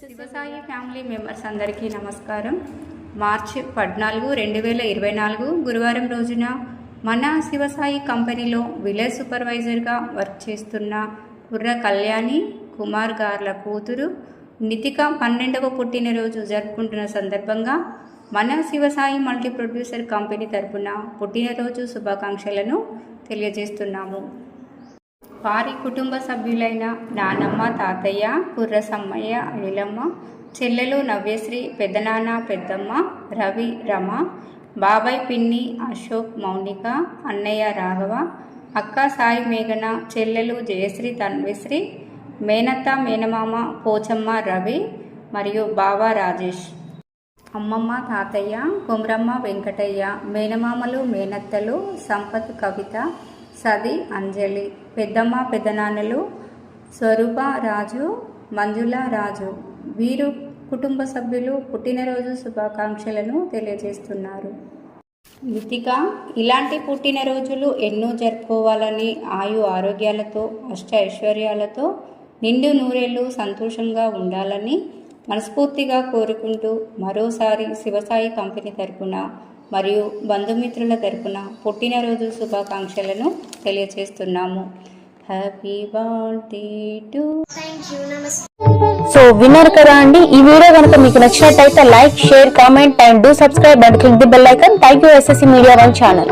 Shivasai family members అందరికీ నమస్కారం. మార్చి పద్నాలుగు రెండు వేల ఇరవై నాలుగు గురువారం రోజున మన శివసాయి కంపెనీలో విలేజ్ సూపర్వైజర్గా వర్క్ చేస్తున్న కుర్ర కళ్యాణి కుమార్ గార్ల కూతురు నితిక పన్నెండవ పుట్టినరోజు జరుపుకుంటున్న సందర్భంగా మన శివసాయి మల్టీ ప్రొడ్యూసర్ కంపెనీ తరపున పుట్టినరోజు శుభాకాంక్షలను తెలియజేస్తున్నాము. వారి కుటుంబ సభ్యులైన నానమ్మ తాతయ్య కుర్రసమ్మయ్య సమ్మయ్య చెల్లెలు నవ్యశ్రీ పెద్దనాన్న పెద్దమ్మ రవి రమ బాబాయ్ పిన్ని అశోక్ మౌనిక అన్నయ్య రాఘవ అక్క సాయి మేఘన చెల్లెలు జయశ్రీ తన్విశ్రీ మేనత్త మేనమామ పోచమ్మ రవి మరియు బావ రాజేష్. అమ్మమ్మ తాతయ్య కుమ్రమ్మ వెంకటయ్య మేనమామలు మేనత్తలు సంపత్ కవిత సది అంజలి పెద్దమ్మ పెద్దనాన్నలు స్వరూప రాజు మంజుల రాజు. వీరు కుటుంబ సభ్యులు పుట్టినరోజు శుభాకాంక్షలను తెలియజేస్తున్నారు. మితిక ఇలాంటి పుట్టినరోజులు ఎన్నో జరుపుకోవాలని ఆయు ఆరోగ్యాలతో అష్ట ఐశ్వర్యాలతో నిండు నూరేళ్ళు సంతోషంగా ఉండాలని మనస్ఫూర్తిగా కోరుకుంటూ మరోసారి శివసాయి కంపెనీ తరపున మరియు బంధుమిత్రుల తరపున పుట్టినరోజు శుభాకాంక్షలను తెలియజేస్తున్నాము హ్యాపీ బర్త్డే టు సో విన్నారు కదా అండి. ఈ వీడియో కనుక మీకు నచ్చినట్టయితే like share comment and do subscribe and click the bell icon thank you SSC media one channel